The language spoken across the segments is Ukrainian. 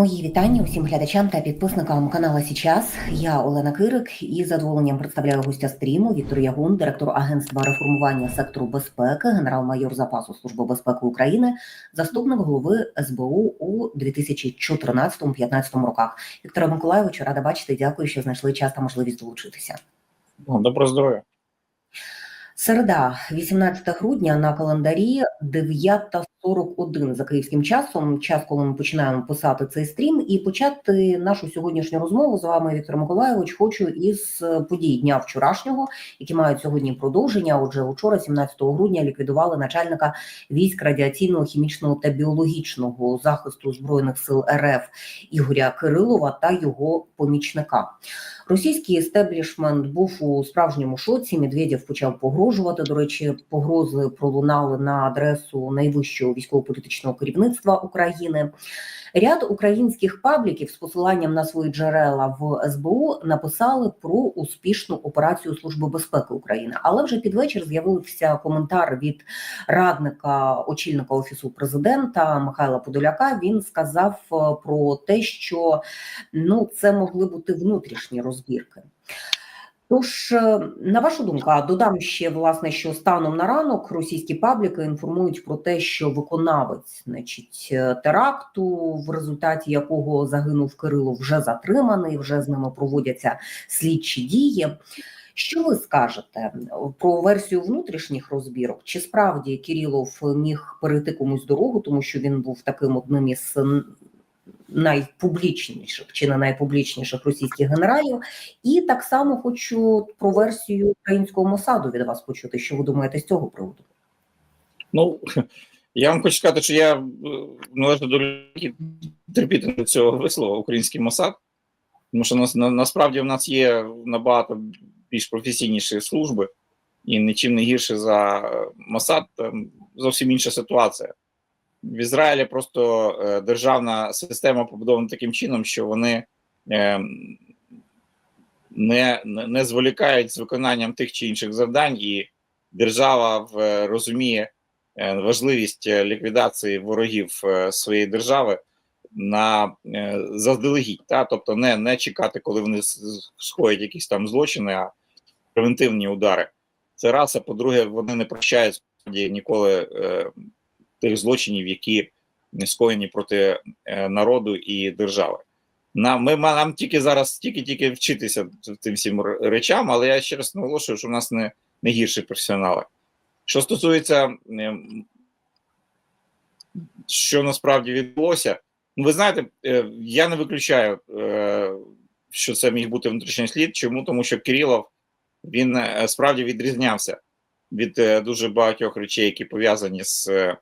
Мої вітання усім глядачам та підписникам каналу Січас. Я Олена Кирик і з задоволенням представляю гостя стріму Віктор Ягун, директор Агентства реформування сектору безпеки, генерал-майор запасу Служби безпеки України, заступник голови СБУ у 2014-2015 роках. Віктора Миколайовичу, рада бачити. Дякую, що знайшли час та можливість долучитися. Доброго здоров'я. Середа, 18 грудня на календарі 9.41 за київським часом. Час, коли ми починаємо писати цей стрім, і почати нашу сьогоднішню розмову з вами, Віктор Миколайович, хочу із подій дня вчорашнього, які мають сьогодні продовження. Отже, учора, 17 грудня, ліквідували начальника військ радіаційного, хімічного та біологічного захисту збройних сил РФ Ігоря Кирилова та його помічника. Російський естеблішмент був у справжньому шоці. Медведєв почав погрожувати. До речі, погрози пролунали на адресу найвищого військово-політичного керівництва України. Ряд українських пабліків з посиланням на свої джерела в СБУ написали про успішну операцію Служби безпеки України. Але вже під вечір з'явився коментар від радника очільника офісу президента Михайла Подоляка. Він сказав про те, що ну це могли бути внутрішні розбірки. Тож, на вашу думку, додам ще власне, що станом на ранок російські пабліки інформують про те, що виконавець, значить, теракту, в результаті якого загинув Кирило, вже затриманий, вже з ними проводяться слідчі дії. Що ви скажете про версію внутрішніх розбірок? Чи справді Кирилов міг перейти комусь дорогу, тому що він був таким одним із найпублічніших чи не найпублічніших російських генералів, і так само хочу про версію українського Мосаду від вас почути. Що ви думаєте з цього приводу? Ну я вам хочу сказати, що я належно до терпіти до цього вислова український Мосад, тому що нас на, насправді в нас є набагато більш професійніші служби, і нічим не гірше за Мосад, зовсім інша ситуація в Ізраїлі просто е, державна система побудована таким чином, що вони е, не не зволікають з виконанням тих чи інших завдань, і держава розуміє е, важливість ліквідації ворогів е, своєї держави на е, заздалегідь, та тобто не не чекати, коли вони скоять якісь там злочини, а превентивні удари. Це раз, а по-друге, вони не прощають ніколи. Е, тих злочинів, які скоєні проти е, народу і держави. Нам ми нам тільки зараз тільки-тільки вчитися цим всім речам, але я ще раз наголошую, що в нас не не гірші професіонали. Що стосується, е, що насправді відбулося, ну ви знаєте, е, я не виключаю, що це міг бути внутрішній слід. Чому? Тому що Кирилов він справді відрізнявся від дуже багатьох речей, які пов'язані з Е,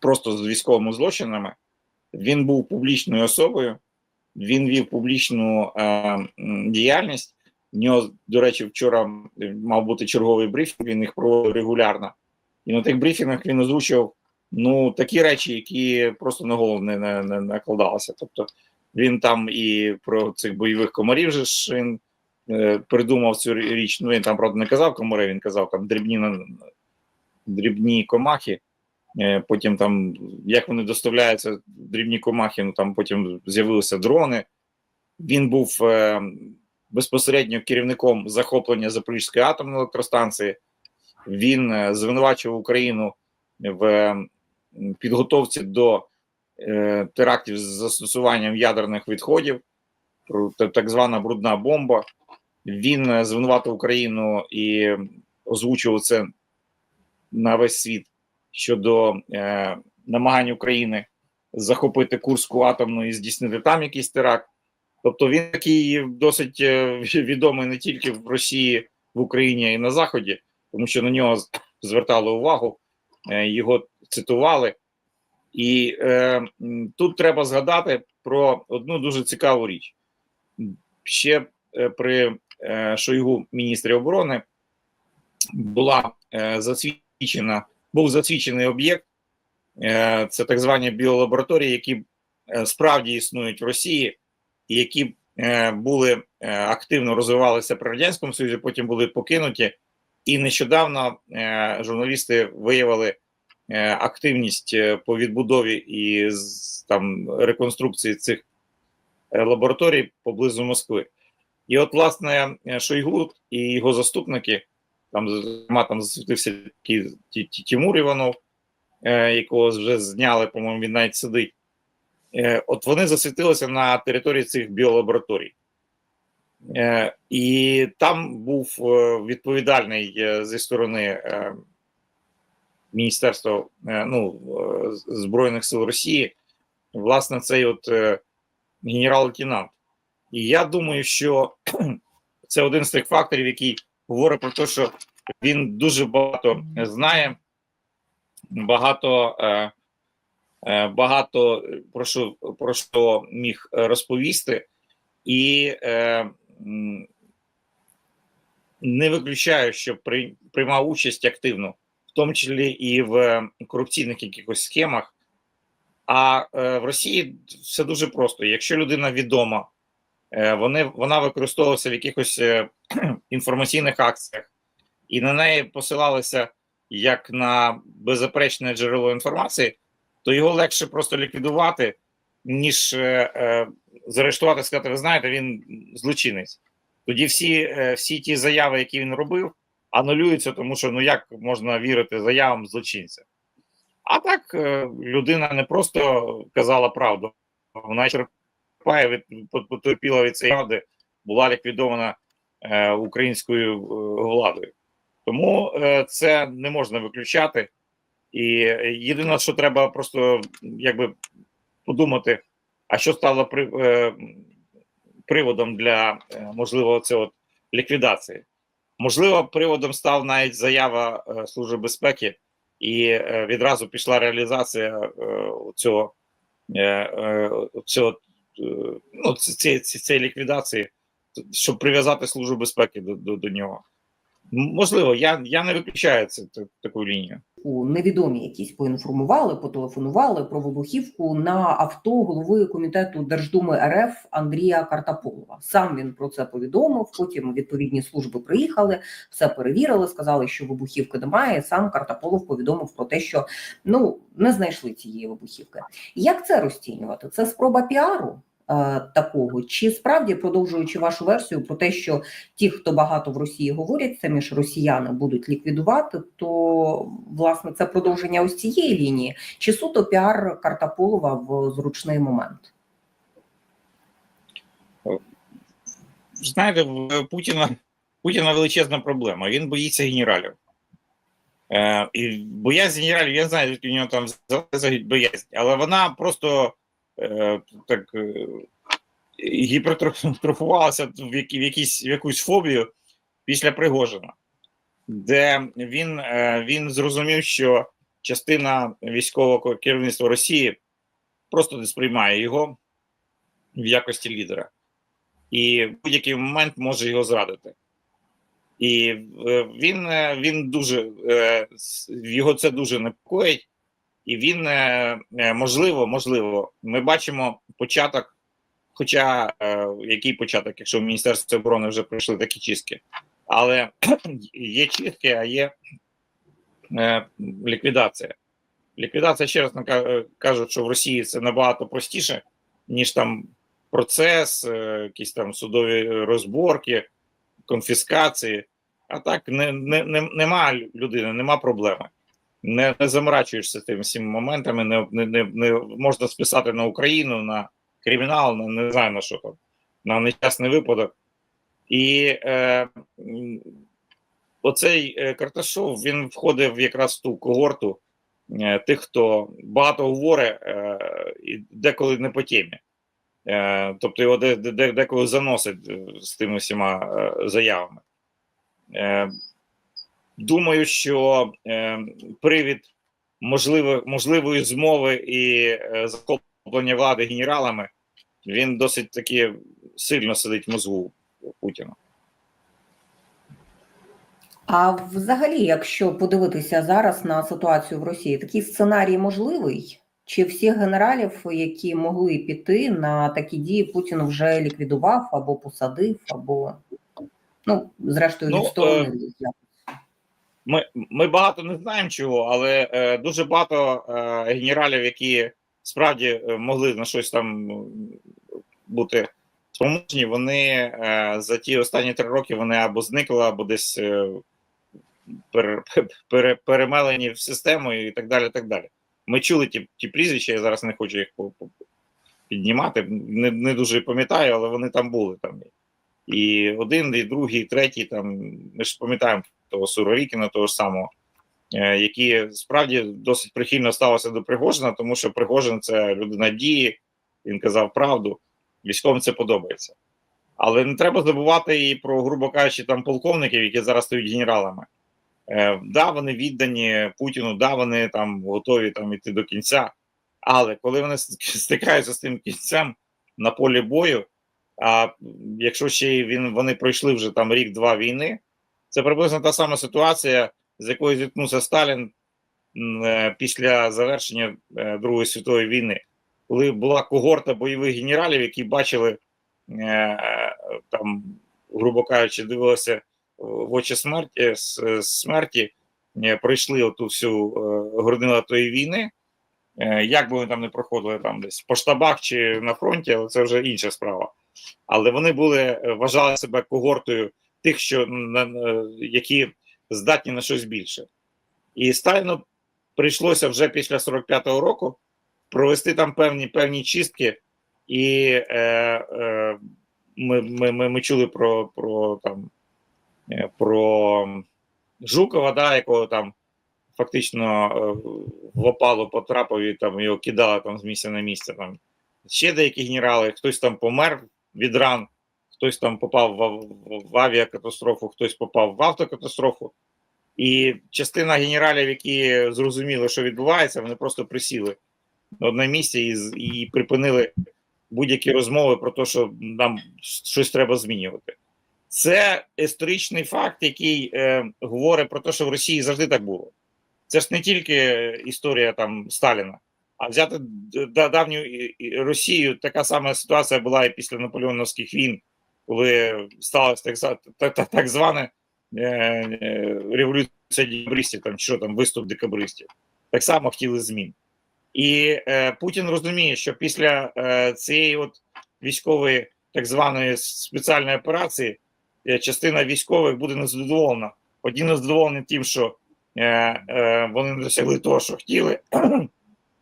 просто з військовими злочинами. Він був публічною особою, він вів публічну е, діяльність. В нього, до речі, вчора мав бути черговий брифінг, він їх проводив регулярно. І на тих брифінгах він озвучив ну, такі речі, які просто на голову не, не, не накладалися. Тобто він там і про цих бойових комарів же ж він е, придумав цю річ. Ну він там, правда, не казав комари, він казав там дрібні дрібні комахи. Е, потім там, як вони доставляються, дрібні комахи, ну там потім з'явилися дрони. Він був е, безпосередньо керівником захоплення Запорізької атомної електростанції. Він е, звинувачував Україну в е, підготовці до е, терактів з застосуванням ядерних відходів, так звана брудна бомба. Він е, звинуватив Україну і озвучував це на весь світ щодо е, намагань України захопити Курську атомну і здійснити там якийсь теракт. Тобто він такий досить е, відомий не тільки в Росії, в Україні а й на Заході, тому що на нього звертали увагу, е, його цитували. І е, тут треба згадати про одну дуже цікаву річ. Ще е, при е, Шойгу міністрі оборони була е, засвідчена засвідчена, був засвідчений об'єкт, е, це так звані біолабораторії, які е, справді існують в Росії, і які е, були активно розвивалися при радянському Союзі, потім були покинуті. І нещодавно журналісти виявили активність по відбудові і там реконструкції цих лабораторій поблизу Москви. І от, власне, Шойгу і його заступники, там, зокрема, там засвітився Тімур Іванов, е, якого вже зняли, по-моєму, він навіть сидить. Е, От вони засвітилися на території цих біолабораторій. Е, І там був е, відповідальний е, зі сторони е, Міністерства ну, Збройних сил Росії, власне, цей от генерал-лейтенант. І я думаю, що це один з тих факторів, який говорить про те, що він дуже багато знає, багато, е, е, багато про що, про що міг розповісти, і е, не виключаю, що при, приймав участь активно, в тому числі і в корупційних якихось схемах. А е, в Росії все дуже просто. Якщо людина відома, вони, вона використовувалася в якихось е, інформаційних акціях, і на неї посилалися як на беззаперечне джерело інформації, то його легше просто ліквідувати, ніж е, е, заарештувати, сказати, ви знаєте, він злочинець. Тоді всі, е, всі ті заяви, які він робив, анулюються, тому що ну як можна вірити заявам злочинця. А так е, людина не просто казала правду, вона черпає від по- потерпіла від цієї правди, була ліквідована е, українською е, владою. Тому е, це не можна виключати. І єдине, що треба просто якби подумати, а що стало при, е, приводом для е, можливо от ліквідації. Можливо, приводом став навіть заява е, Служби безпеки, і е, відразу пішла реалізація е, цього, е, е, цього ну, цієї ці- ліквідації, щоб прив'язати Службу безпеки до, до, до нього. Можливо, я, я не виключаю це, таку лінію. У невідомі якісь поінформували, потелефонували про вибухівку на авто голови комітету Держдуми РФ Андрія Картаполова. Сам він про це повідомив. Потім відповідні служби приїхали, все перевірили, сказали, що вибухівки немає. Сам Картаполов повідомив про те, що ну не знайшли цієї вибухівки. Як це розцінювати? Це спроба піару. Е, Такого чи справді продовжуючи вашу версію про те, що ті, хто багато в Росії говорять, самі ж росіяни будуть ліквідувати, то власне це продовження ось цієї лінії, чи суто піар Картаполова в зручний момент? Знаєте, в Путіна, Путіна величезна проблема. Він боїться генералів. Е, і боязнь генералів, я знаю, звідки у нього там боязнь, але вона просто е, так е, гіпертрофувалася в, які, в, якісь, в якусь фобію після Пригожина, де він, е, він зрозумів, що частина військового керівництва Росії просто не сприймає його в якості лідера і в будь-який момент може його зрадити. І е, він, е, він дуже е, його це дуже непокоїть, і він е, е, можливо, можливо, ми бачимо початок. Хоча е, який початок, якщо в Міністерстві оборони вже пройшли такі чистки, але є чистки, а є ліквідація. Ліквідація, ще раз кажуть, що в Росії це набагато простіше, ніж там процес, якісь там судові розборки, конфіскації. А так не, не, не, нема людини, нема проблеми. Не, не заморачуєшся тими всіма моментами, не, не, не, не можна списати на Україну, на кримінал, на не знаю на що там, на нещасний випадок. І е, оцей е, Карташов він входив якраз в ту когорту е, тих, хто багато говорить е, і деколи не по темі. Е, тобто його де, де, деколи заносить е, з тими всіма заявами. Думаю, що е, привід можливо, можливої змови і е, захоплення влади генералами він досить таки сильно сидить в мозгу Путіна. А взагалі, якщо подивитися зараз на ситуацію в Росії, такий сценарій можливий? Чи всіх генералів, які могли піти на такі дії, Путін вже ліквідував або посадив, або ну зрештою Ну, відсторонив? Ми, ми багато не знаємо чого, але е, дуже багато е, генералів, які справді е, могли на щось там бути спроможні, вони е, за ті останні три роки вони або зникли, або десь е, пере, пере, перемелені в систему і так далі. так далі. Ми чули ті, ті прізвища, я зараз не хочу їх піднімати. Не, не дуже пам'ятаю, але вони там були. Там. І один, і другий, і третій, там, ми ж пам'ятаємо того Суровікіна, того ж самого, е, які справді досить прихильно ставилися до Пригожина, тому що Пригожин це людина дії, він казав правду, військовим це подобається. Але не треба забувати і про, грубо кажучи, там полковників, які зараз стають генералами. Е, да, вони віддані Путіну, да, вони там готові там іти до кінця. Але коли вони стикаються з тим кінцем на полі бою, а якщо ще він вони пройшли вже там рік-два війни, це приблизно та сама ситуація, з якою зіткнувся Сталін е, після завершення е, Другої світової війни, коли була когорта бойових генералів, які бачили е, там, грубо кажучи, дивилися в очі смерті, смерті пройшли оту всю горнила тої війни. Як би вони там не проходили там десь по штабах чи на фронті, але це вже інша справа. Але вони були е, вважали себе когортою тих, що на- які здатні на щось більше. І Сталіну прийшлося вже після 45-го року провести там певні певні чистки, і е, е, ми, ми, ми, ми чули про, про там е, про Жукова, да, якого там фактично е, в опалу потрапив і там його кидали там з місця на місце. Там ще деякі генерали, хтось там помер від ран, хтось там попав в, авіакатастрофу, хтось попав в автокатастрофу. І частина генералів, які зрозуміли, що відбувається, вони просто присіли на одне місце і, і припинили будь-які розмови про те, що нам щось треба змінювати. Це історичний факт, який е, говорить про те, що в Росії завжди так було. Це ж не тільки історія там Сталіна, а взяти давню Росію. Така сама ситуація була і після наполеоновських війн, коли сталося так, за- та- та- так зване е, е, революція декабристів, там що там виступ декабристів. Так само хотіли змін. І е, Путін розуміє, що після е, цієї от військової так званої спеціальної операції е, частина військових буде незадоволена. Одні незадоволені тим, що е, е, вони не досягли того, що хотіли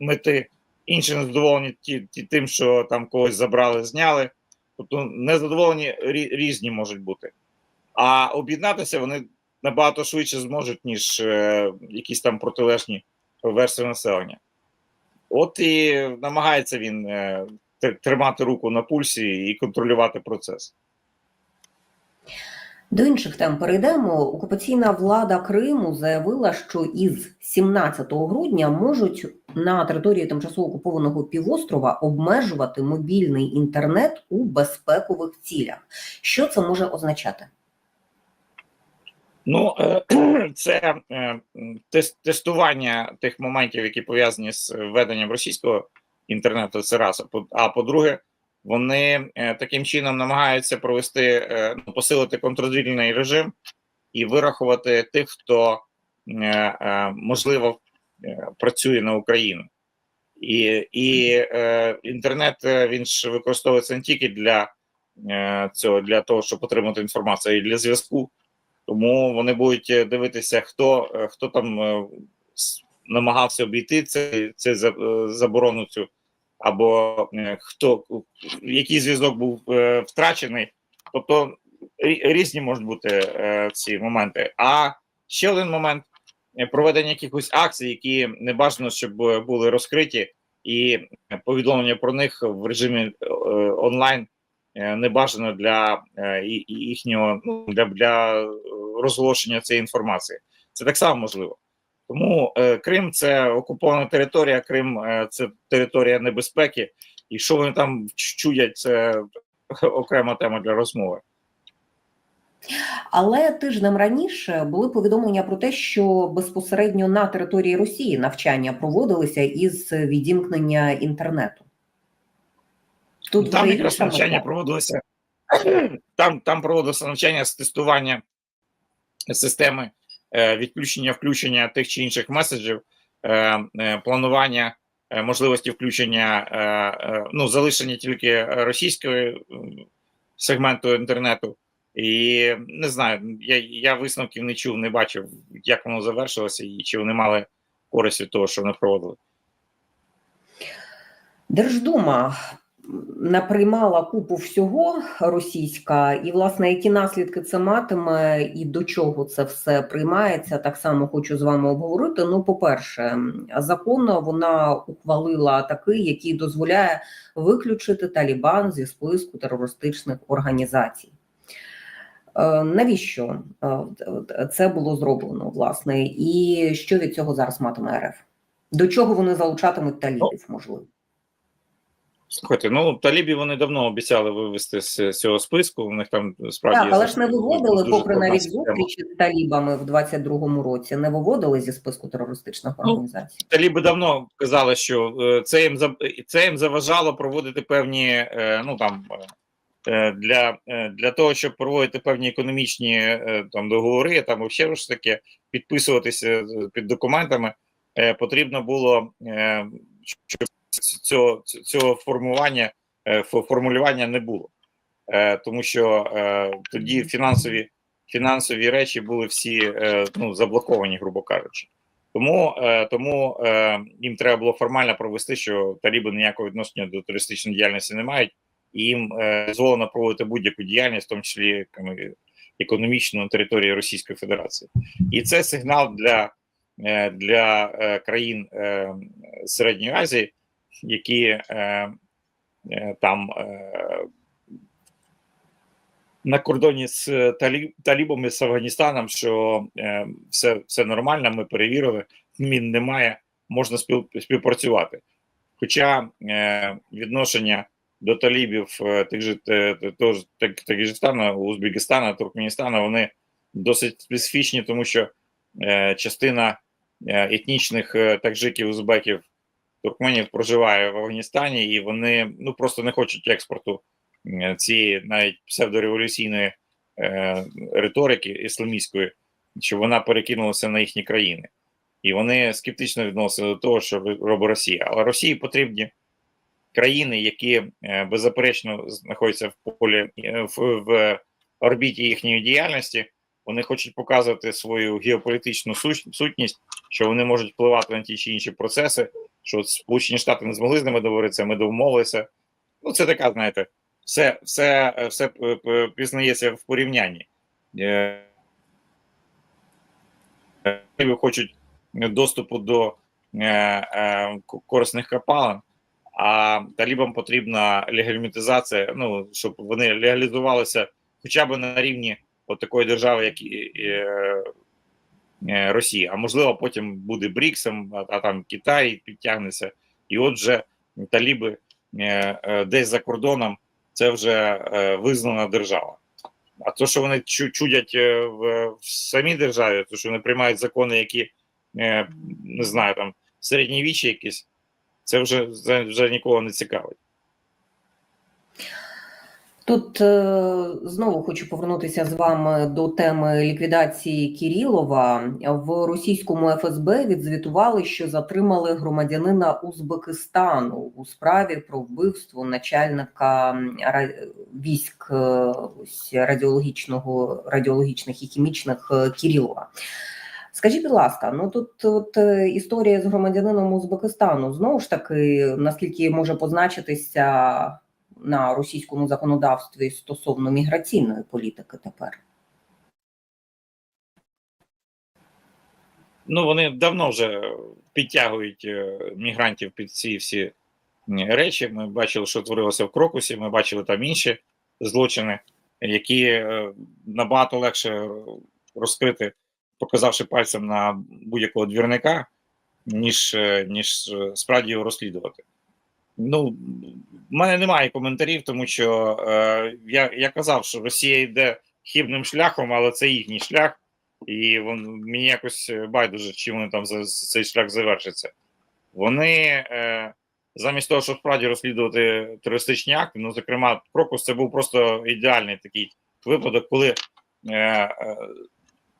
мети, інші незадоволені ті, ті, тим, що там когось забрали, зняли. Тобто незадоволені рі- різні можуть бути. А об'єднатися вони набагато швидше зможуть, ніж е, якісь там протилежні версії населення. От і намагається він е, тримати руку на пульсі і контролювати процес. До інших тем перейдемо. Окупаційна влада Криму заявила, що із 17 грудня можуть на території тимчасово окупованого півострова обмежувати мобільний інтернет у безпекових цілях. Що це може означати? Ну, е, це е, тестування тих моментів, які пов'язані з введенням російського інтернету, це раз. А по- по-друге, вони е, таким чином намагаються провести, е, ну, посилити контррозвідувальний режим і вирахувати тих, хто е, можливо працює на Україну. І, і е, інтернет він ж використовується не тільки для е, цього, для того, щоб отримати інформацію, а й для зв'язку. Тому вони будуть дивитися, хто, хто там е, намагався обійти це, це за- е, заборону цю, або е, хто який зв'язок був е, втрачений. Тобто різні можуть бути е, ці моменти. А ще один момент проведення якихось акцій, які не бажано, щоб були розкриті, і повідомлення про них в режимі онлайн не бажано для їхнього ну для, для розголошення цієї інформації. Це так само можливо. Тому е, Крим це окупована територія, Крим е, це територія небезпеки, і що вони там чуять, це окрема тема для розмови. Але тижнем раніше були повідомлення про те, що безпосередньо на території Росії навчання проводилися із відімкнення інтернету. Тут там вже якраз навчання проводилося. Там, там проводилося навчання з тестування системи відключення включення тих чи інших меседжів, е, е, планування е, можливості включення, е, е, ну залишення тільки російської сегменту інтернету. І не знаю, я, я висновків не чув, не бачив, як воно завершилося, і чи вони мали користь від того, що вони проводили. Держдума наприймала купу всього російська, і власне які наслідки це матиме, і до чого це все приймається, так само хочу з вами обговорити. Ну, по-перше, закон вона ухвалила такий, який дозволяє виключити Талібан зі списку терористичних організацій. Е, Навіщо е, це було зроблено, власне, і що від цього зараз матиме РФ? До чого вони залучатимуть талібів, можливо? Слухайте, ну талібів вони давно обіцяли вивести з цього списку. У них там справді Так, але ж не виводили, попри навіть зустрічі з талібами в 22-му році, не виводили зі списку терористичних Ну, організацій. Таліби давно казали, що е, це їм це їм заважало проводити певні е, ну там е, для, для того, щоб проводити певні економічні там договори, там ще ж таке підписуватися під документами. Потрібно було щоб цього, цього формування е, формулювання не було, Е, тому що е, тоді фінансові фінансові речі були всі ну заблоковані, грубо кажучи. Тому тому їм треба було формально провести, що таліби ніякого відношення до туристичної діяльності не мають, і їм дозволено проводити будь-яку діяльність, в тому числі економічну на території Російської Федерації. І це сигнал для, для країн Середньої Азії, які е, е, там е, на кордоні з е, талі, талібами з Афганістаном, що е, все, все нормально, ми перевірили, мін немає, можна спів, співпрацювати. Хоча е, відношення до талібів е, тих же Так- Таджикистану, Узбекистана, Туркменістану, вони досить специфічні, тому що е, частина е, етнічних е, таджиків, узбеків, туркменів проживає в Афганістані, і вони ну просто не хочуть експорту цієї навіть псевдореволюційної е, риторики ісламістської, щоб вона перекинулася на їхні країни. І вони скептично відносили до того, що робить Росія. Але Росії потрібні країни, які е, беззаперечно знаходяться в полі е, в, в орбіті їхньої діяльності. Вони хочуть показувати свою геополітичну сутність, що вони можуть впливати на ті чи інші процеси. Що Сполучені Штати не змогли з ними договоритися, ми домовилися. Ну, це така, знаєте, все, все, е, все п- п- пізнається в порівнянні. Е, е, Хочуть доступу до е, е, корисних копалин, а талібам потрібна легалімітизація, ну, щоб вони легалізувалися хоча б на рівні от такої держави, як е, Росія. А можливо, потім буде БРІКСом, а, а там Китай підтягнеться. І от вже таліби е, е, десь за кордоном це вже визнана держава. А то, що вони чудять в, самій державі, то що вони приймають закони, які не знаю, там середньовіччя якісь, це вже, вже нікого не цікавить. Тут е, знову хочу повернутися з вами до теми ліквідації Кірілова. В російському ФСБ відзвітували, що затримали громадянина Узбекистану у справі про вбивство начальника військ е, радіологічного радіологічних і хімічних е, Кірілова. Скажіть, будь ласка, ну тут от історія з громадянином Узбекистану знову ж таки, наскільки може позначитися на російському законодавстві стосовно міграційної політики тепер? Ну, вони давно вже підтягують е, мігрантів під ці всі речі. Ми бачили, що творилося в Крокусі, ми бачили там інші злочини, які е, набагато легше розкрити, показавши пальцем на будь-якого двірника, ніж, е, ніж е, справді його розслідувати. Ну, в мене немає коментарів, тому що е, я, я казав, що Росія йде хибним шляхом, але це їхній шлях. І вон, мені якось байдуже, чим вони там за цей шлях завершиться. Вони е, замість того, щоб справді розслідувати терористичні акти, ну, зокрема, Крокус це був просто ідеальний такий випадок, коли е, е,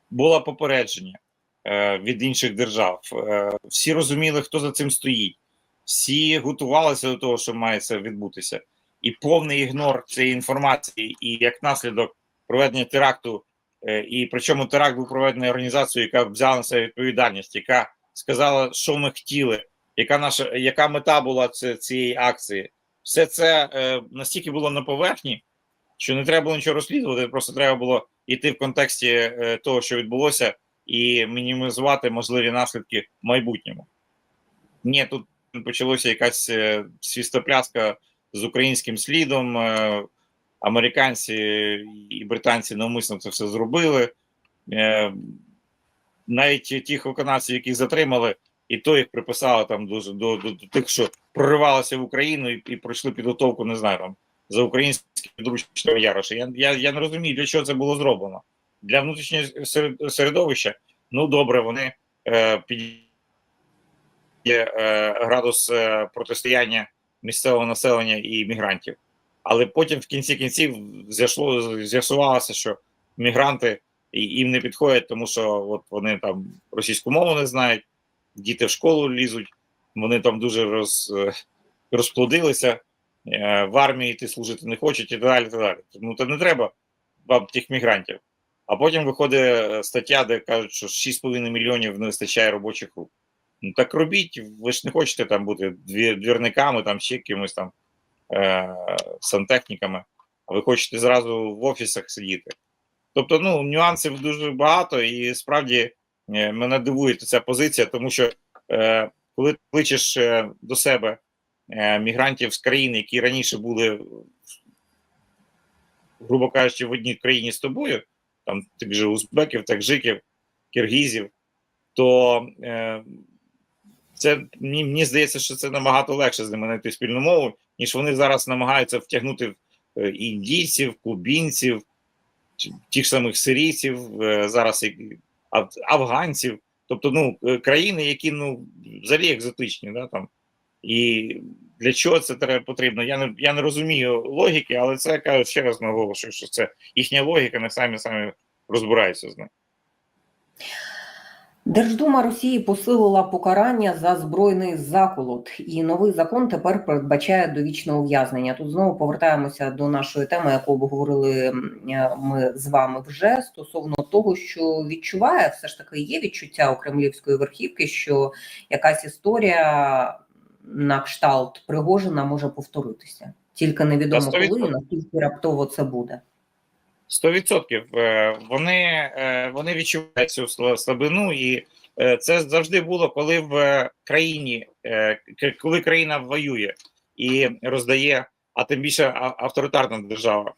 було попередження, е, від інших держав. Е, всі розуміли, хто за цим стоїть, всі готувалися до того, що має це відбутися, і повний ігнор цієї інформації, і як наслідок проведення теракту. Е, І причому теракт був проведений організацією, яка взяла на себе відповідальність, яка сказала, що ми хотіли, яка наша яка мета була цієї акції. Все це е, настільки було на поверхні, що не треба було нічого розслідувати, просто треба було йти в контексті е, того, що відбулося, і мінімізувати можливі наслідки в майбутньому. Ні, тут почалося якась е, свістопляска з українським слідом. Е, американці і британці навмисно це все зробили. Е, навіть тих виконавців, яких затримали, і то їх приписали там до, до, до, тих, що проривалися в Україну і, і пройшли підготовку, не знаю, там за українським підручним Яроша. Я, я, я не розумію, для чого це було зроблено. Для внутрішнього серед- середовища, ну добре, вони е, під є е, градус е, протистояння місцевого населення і мігрантів. Але потім в кінці кінців з'ясувалося, що мігранти їм не підходять, тому що от вони там російську мову не знають, діти в школу лізуть, вони там дуже роз, е, розплодилися, в армії йти служити не хочуть і далі. так далі. Ну то не треба вам тих мігрантів. А потім виходить стаття, де кажуть, що 6,5 мільйонів не вистачає робочих рук. Ну так робіть, ви ж не хочете там бути дві- двірниками, там ще кимось там е, сантехніками, а ви хочете зразу в офісах сидіти. Тобто, ну, нюансів дуже багато, і справді е, мене дивує ця позиція, тому що е, коли ти кличеш е, до себе е, мігрантів з країн, які раніше були, грубо кажучи, в одній країні з тобою, там тих же узбеків, таджиків, киргізів, то е, це мені, мені здається, що це набагато легше з ними знайти спільну мову, ніж вони зараз намагаються втягнути е, індійців, кубінців, тих самих сирійців, е, зараз афганців, тобто ну, е, країни, які ну, взагалі екзотичні. Да, там. І для чого це треба потрібно? Я не, я не розумію логіки, але це я кажу ще раз наголошую, що це їхня логіка, не самі самі розбираються з ним. Держдума Росії посилила покарання за збройний заколот, і новий закон тепер передбачає довічне ув'язнення. Тут знову повертаємося до нашої теми, яку обговорили е, ми з вами вже стосовно того, що відчуває все ж таки є відчуття у кремлівської верхівки, що якась історія на кшталт Пригожина може повторитися. Тільки невідомо коли і наскільки раптово це буде. Сто відсотків. Е, вони, е, вони відчувають цю слабину, і е, це завжди було, коли в країні, коли країна воює і роздає, а тим більше авторитарна держава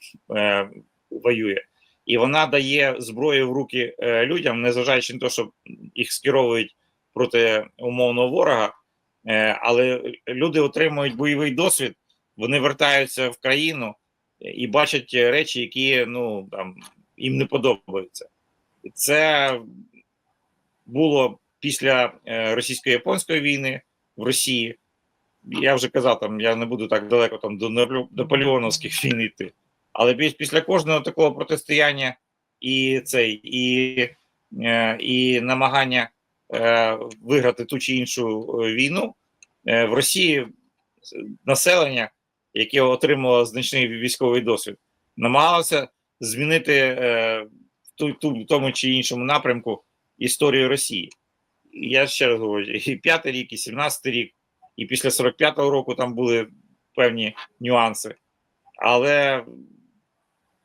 воює, і вона дає зброю в руки людям, незважаючи на те, що їх скеровують проти умовного ворога, але люди отримують бойовий досвід, вони вертаються в країну і бачать речі, які ну там їм не подобаються. Це було після е, російсько-японської війни в Росії. Я вже казав, там я не буду так далеко там до Наполе- наполеоновських війн йти. Але після кожного такого протистояння і цей, і, е, і намагання е, виграти ту чи іншу е, війну е, в Росії населення яке отримало значний військовий досвід, намагалося змінити е, в ту, ту, в тому чи іншому напрямку історію Росії. Я ще раз говорю, і п'ятий рік, і 17 рік, і після 45-го року там були певні нюанси. Але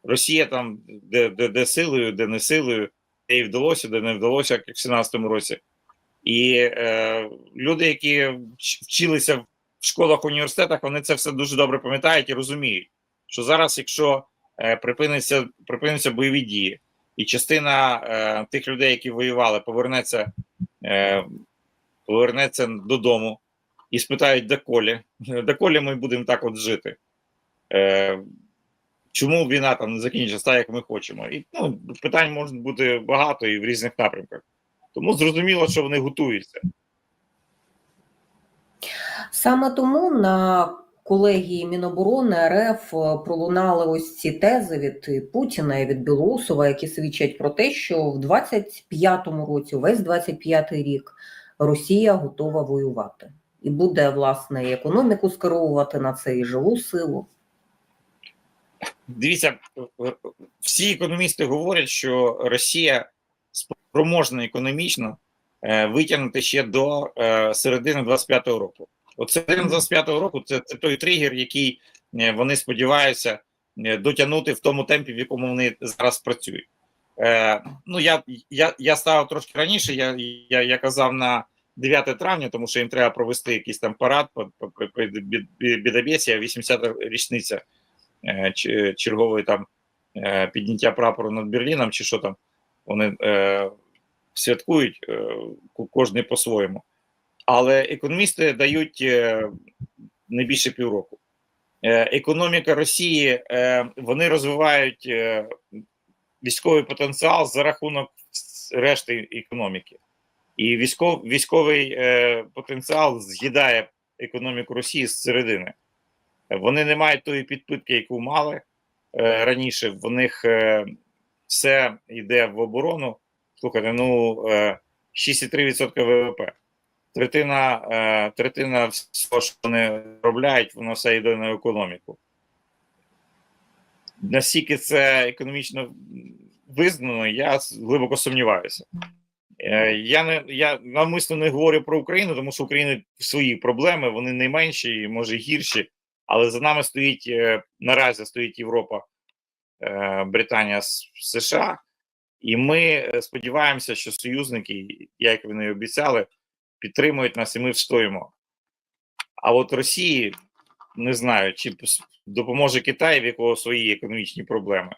Росія там, де, де, де силою, де не силою, де і вдалося, де не вдалося, як в 17-му році. І е, люди, які вч- вчилися в школах, університетах, вони це все дуже добре пам'ятають і розуміють, що зараз, якщо е, припиниться, припиниться бойові дії, і частина е, тих людей, які воювали, повернеться, е, повернеться додому і спитають, де колі, де колі ми будемо так от жити. Е, чому війна там не закінчиться так, як ми хочемо? І ну, питань може бути багато і в різних напрямках. Тому зрозуміло, що вони готуються. Саме тому на колегії Міноборони РФ е, пролунали ось ці тези від Путіна і від Білоусова, які свідчать про те, що в 25-му році, весь 25-й рік, Росія готова воювати і буде власне і економіку скеровувати на це і живу силу. Дивіться, всі економісти говорять, що Росія спроможна економічно витягнути ще до е, середини 25-го року. От середина 25-го року це, це той тригер, який е, вони сподіваються е, дотягнути в тому темпі, в якому вони зараз працюють. Е, ну я, я, я ставив трошки раніше. Я, я, я казав на 9 травня, тому що їм треба провести якийсь там парад по, по, по, по Бідабєсі, 80-та річниця е, чергової там е, підняття прапору над Берліном, чи що там вони е, святкують е, кожний по-своєму. Але економісти дають е, не більше півроку. Е, економіка Росії вони розвивають військовий потенціал за рахунок решти економіки. І військов, військовий потенціал з'їдає економіку Росії з середини. Вони не мають тої підпитки, яку мали раніше. В них все йде в оборону. Слухайте, ну е, 6,3% ВВП. Третина, е, третина всього, що вони робляють, воно все йде на економіку. Наскільки це економічно визнано, я глибоко сумніваюся. Е, Я не я навмисно не говорю про Україну, тому що України свої проблеми, вони не менші, може гірші. Але за нами стоїть е, наразі стоїть Європа, е, Британія, США, і ми е, сподіваємося, що союзники, як вони обіцяли, підтримують нас, і ми встоїмо. А от Росії не знаю, чи допоможе Китай, в якого свої економічні проблеми,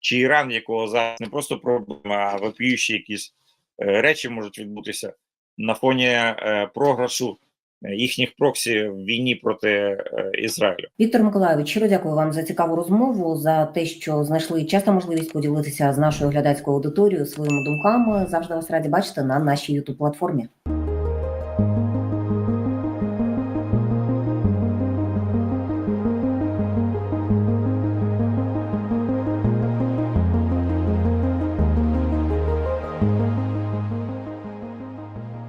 чи Іран, в якого зараз не просто проблеми, а вопіючі якісь е, речі можуть відбутися на фоні е, програшу їхніх проксі в війні проти е, Ізраїлю. Віктор Миколайович, щиро дякую вам за цікаву розмову, за те, що знайшли часто можливість поділитися з нашою глядацькою аудиторією своїми думками. Завжди вас раді бачити на нашій youtube платформі.